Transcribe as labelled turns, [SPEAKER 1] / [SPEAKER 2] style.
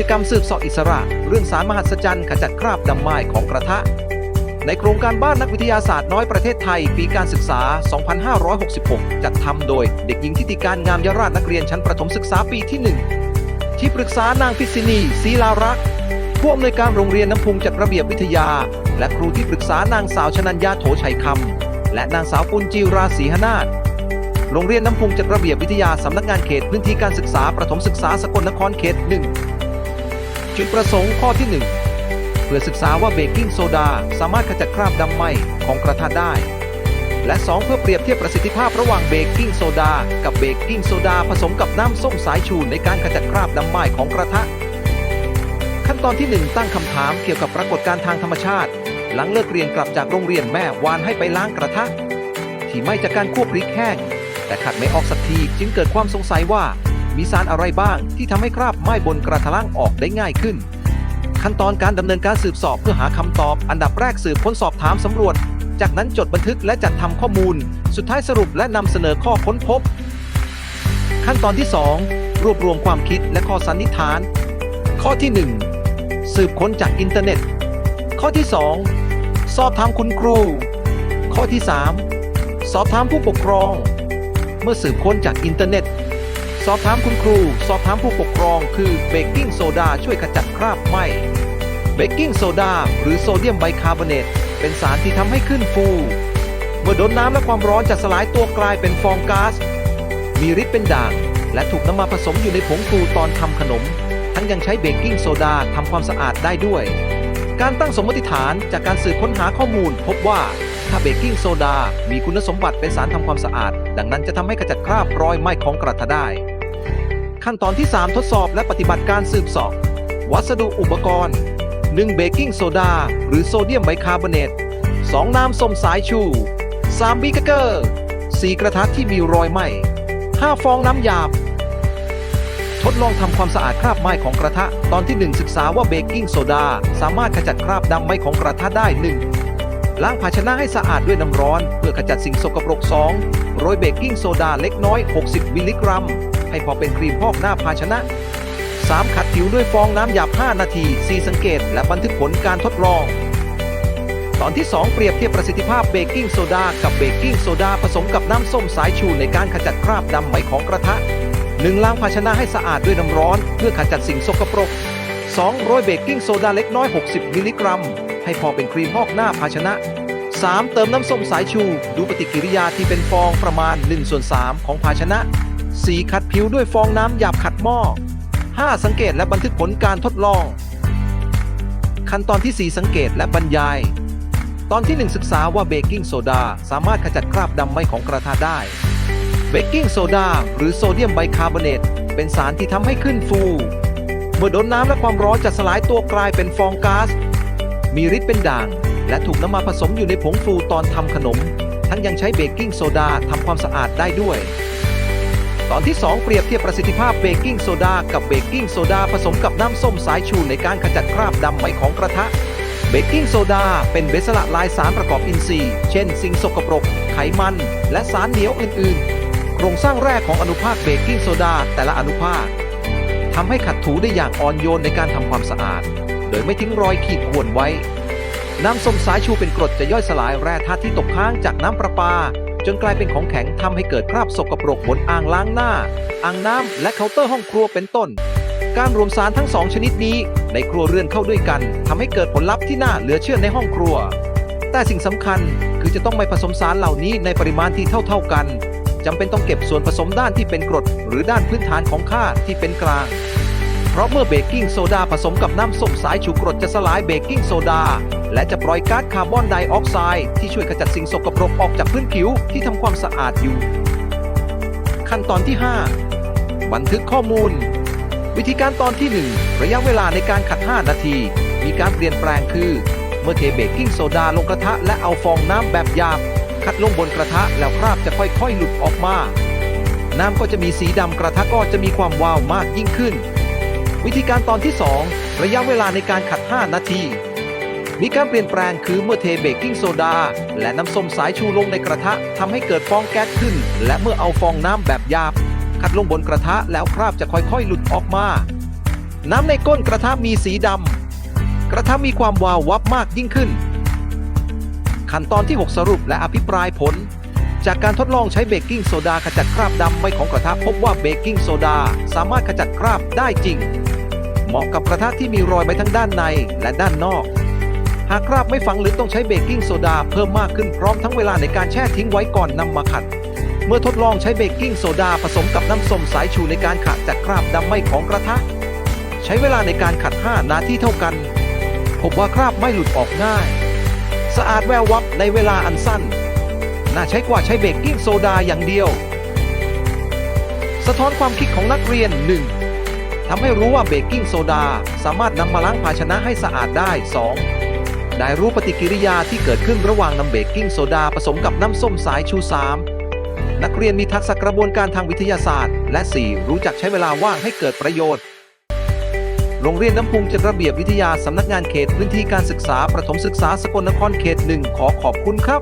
[SPEAKER 1] จกรรมสืบสอบอิสระ เรื่องสารมหัศจรรย์ขจัดคราบดำไม้ของกระทะ ในโครงการบ้านนักวิทยาศาสตร์น้อยประเทศไทย ปีการศึกษา 2566 จัดทำโดยเด็กหญิงทิติการงามยราชนักเรียนชั้นประถมศึกษาปีที่ 1 ที่ปรึกษานางพิษินีศีลารักษ์ผู้อำนวยการโรงเรียนน้ำพุงจัดระเบียบวิทยา และครูที่ปรึกษานางสาวชนัญญาโถชัยคำและนางสาวปุญจิราศรีหนาถโรงเรียนน้ำพุงจัดระเบียบวิทยาสำนักงานเขตพื้นที่การศึกษาประถมศึกษาสกลนครเขตหนึ่ง จุดประสงค์ข้อที่ 1 เพื่อศึกษาว่าเบกกิ้งโซดาสามารถขจัดคราบดำไหมของกระทะได้ และ 2 เพื่อเปรียบเทียบประสิทธิภาพระหว่างเบกกิ้งโซดากับเบกกิ้งโซดาผสมกับน้ำส้มสายชูในการขจัดคราบดำไหมของกระทะ ขั้นตอนที่ 1 ตั้งคำถามเกี่ยวกับปรากฏการณ์ทางธรรมชาติ หลังเลิกเรียนกลับจากโรงเรียนแม่วานให้ไปล้างกระทะ ที่ไหม่จากการคั่วพริกแห้งแต่ขัดไม่ออกสักทีจึงเกิดความสงสัยว่า มีสารอะไรบ้าง ที่ทำให้คราบไหม้บนกระทะล่างออกได้ง่ายขึ้น ขั้นตอนการดำเนินการสืบสอบเพื่อหาคำตอบ อันดับแรกสืบค้นสอบถามสำรวจ จากนั้นจดบันทึกและจัดทำข้อมูล สุดท้ายสรุปและนำเสนอข้อค้นพบ ขั้นตอนที่ 2 รวบรวมความคิดและข้อสันนิษฐาน ข้อที่ 1 สืบค้นจากอินเทอร์เน็ต ข้อที่ 2 สอบถามคุณครู ข้อที่ 3 สอบถามผู้ปกครอง เมื่อสืบค้นจากอินเทอร์เน็ต อบถามคุณครู สอบถามผู้ปกครอง คือเบกกิ้งโซดาช่วยขจัดคราบไหมเบกกิ้งโซดาหรือโซเดียมไบคาร์บอเนตเป็นสารที่ทำให้ขึ้นฟู เมื่อโดนน้ำและความร้อนจะสลายตัวกลายเป็นฟองก๊าซมีฤทธิ์เป็นด่าง และถูกนำมาผสมอยู่ในผงฟูตอนทำขนม ทั้งยังใช้เบกกิ้งโซดาทำความสะอาดได้ด้วย การตั้งสมมติฐานจากการสืบค้นหาข้อมูล พบว่าถ้าเบกกิ้งโซดา มีคุณสมบัติเป็นสารทำความสะอาด ดังนั้นจะทำให้ขจัดคราบรอยไหม้ของกระทะได้ ขั้นตอนที่ 3 ทดสอบและปฏิบัติการสืบสอบ วัสดุอุปกรณ์ 1 เบกกิ้งโซดา หรือโซเดียมไบคาร์บอเนต 2 น้ำส้มสายชู 3 บีกเกอร์ 4 กระทะที่มีรอยไหม้ 5 ฟองน้ำหยาบ ทดลองทำความสะอาดคราบไหม้ของกระทะ ตอนที่ 1 ศึกษาว่าเบกกิ้งโซดา สามารถขจัดคราบดำไหม้ของกระทะได้ 1. ล้างภาชนะให้สะอาดด้วยน้ำร้อน เพื่อขจัดสิ่งสกปรก 2. โรยเบกกิ้งโซดาเล็กน้อย 60 มิลลิกรัม ให้พอเป็นครีมพอกหน้าภาชนะ 3. ขัดผิวด้วยฟองน้ำหยาบ 5 นาที 4 สังเกต และบันทึกผลการทดลอง ตอนที่ 2 เปรียบเทียบประสิทธิภาพเบกกิ้งโซดากับเบกกิ้งโซดาผสมกับน้ำส้มสายชูในการขจัดคราบดำไหมของกระทะ 1. ล้างภาชนะให้สะอาดด้วยน้ำร้อน เพื่อขจัดสิ่งสกปรก 2. โรยเบกกิ้งโซดาเล็กน้อย 60 มิลลิกรัม ให้พอเป็นครีมพอกหน้าภาชนะ 3. เติมน้ำส้มสายชู ดูปฏิกิริยาที่เป็นฟองประมาณ1ส่วน3ของภาชนะ 4. ขัดผิวด้วยฟองน้ำหยาบขัดหม้อ 5. สังเกตและบันทึกผลการทดลอง ขั้นตอนที่ 4 สังเกตและบรรยาย ตอนที่ 1 ศึกษาว่าเบกกิ้งโซดาสามารถขจัดคราบดำไหมของกระทะได้ เบกกิ้งโซดาหรือโซเดียมไบคาร์บอเนตเป็นสารที่ทำให้ขึ้นฟู เมื่อโดนน้ำและความร้อนจะสลายตัวกลายเป็นฟองก๊าซ มีฤทธิ์เป็นด่าง และถูกนำมาผสมอยู่ในผงฟูตอนทำขนม ทั้งยังใช้เบกกิ้งโซดาทำความสะอาดได้ด้วย ตอนที่ 2 เปรียบเทียบประสิทธิภาพเบกกิ้งโซดากับเบกกิ้งโซดาผสมกับน้ำส้มสายชูในการขจัดคราบดำไหมของกระทะ เบกกิ้งโซดาเป็นเบสละลายสารประกอบอินทรีย์ เช่น สิ่งสกปรก ไขมัน และสารเหนียวอื่น ๆ โครงสร้างแรกของอนุภาคเบกกิ้งโซดาแต่ละอนุภาคทำให้ขัดถูได้อย่างอ่อนโยนในการทำความสะอาด โดยไม่ทิ้งรอยขีดข่วนไว้ น้ำส้มสายชูเป็นกรดจะย่อยสลายแร่ธาตุที่ตกค้างจากน้ำประปา จนกลายเป็นของแข็งทำให้เกิดคราบสกปรกบนอ่างล้างหน้า อ่างน้ำและเคาน์เตอร์ห้องครัวเป็นต้น การรวมสารทั้งสองชนิดนี้ ในครัวเรือนเข้าด้วยกันทำให้เกิดผลลัพธ์ที่น่าเหลือเชื่อในห้องครัว แต่สิ่งสำคัญคือจะต้องไม่ผสมสารเหล่านี้ในปริมาณที่เท่าๆกันจำเป็นต้องเก็บส่วนผสมด้านที่เป็นกรด หรือด้านพื้นฐานของค่าที่เป็นกลาง เพราะเมื่อเบกกิ้งโซดาผสมกับน้ำส้มสายชูกรดจะสลายเบกกิ้งโซดา และจะปล่อยก๊าซคาร์บอนไดออกไซด์ที่ช่วยขจัดสิ่งสกปรกออกจากพื้นผิวที่ทำความสะอาดอยู่ ขั้นตอนที่ 5 บันทึกข้อมูล วิธีการตอนที่ 1 ระยะเวลาในการขัด 5 นาที มีการเปลี่ยนแปลงคือ เมื่อเทเบกกิ้งโซดาลงกระทะและเอาฟองน้ำแบบหยาบขัดลงบนกระทะแล้วคราบจะค่อยๆ หลุดออกมา น้ำก็จะมีสีดำกระทะก็จะมีความวาวมากยิ่งขึ้น วิธีการตอนที่ 2 ระยะเวลาในการขัด 5 นาที มีการเปลี่ยนแปลงคือเมื่อเทเบกกิ้งโซดา และน้ำส้มสายชูลงในกระทะทำให้เกิดฟองแก๊สขึ้น และเมื่อเอาฟองน้ำแบบหยาบ ขัดลงบนกระทะแล้วคราบจะค่อยๆ หลุดออกมา น้ำในก้นกระทะมีสีดำกระทะมีความวาววับมากยิ่งขึ้น ขั้นตอนที่ 6 สรุปและอภิปรายผลจากการทดลองใช้เบกกิ้งโซดาขจัดคราบดำไม่ของกระทะพบว่าเบกกิ้งโซดาสามารถขจัดคราบได้จริง เหมาะกับกระทะที่มีรอยไปทั้งด้านในและด้านนอก หากคราบไม่ฝังลึกต้องใช้เบกกิ้งโซดาเพิ่มมากขึ้นพร้อมทั้งเวลาในการแช่ทิ้งไว้ก่อนนำมาขัด เมื่อทดลองใช้เบกกิ้งโซดาผสมกับน้ำส้มสายชูในการขัดจัดคราบดำไหมของกระทะ ใช้เวลาในการขัด 5 นาทีเท่ากัน พบว่าคราบไม่หลุดออกง่าย สะอาดแวววับในเวลาอันสั้น น่าใช้กว่าใช้เบกกิ้งโซดาอย่างเดียว สะท้อนความคิดของนักเรียน 1. ทำให้รู้ว่าเบกกิ้งโซดาสามารถนำมาล้างภาชนะให้สะอาดได้ 2. ได้รู้ปฏิกิริยาที่เกิดขึ้นระหว่างนำเบกกิ้งโซดาผสมกับน้ำส้มสายชู 3. นักเรียนมีทักษะกระบวนการทางวิทยาศาสตร์ และ 4. รู้จักใช้เวลาว่างให้เกิดประโยชน์ โรงเรียนน้ำพุงจัดระเบียบวิทยาสำนักงานเขตพื้นที่การศึกษาประถมศึกษาสกลนครเขตหนึ่งขอขอบคุณครับ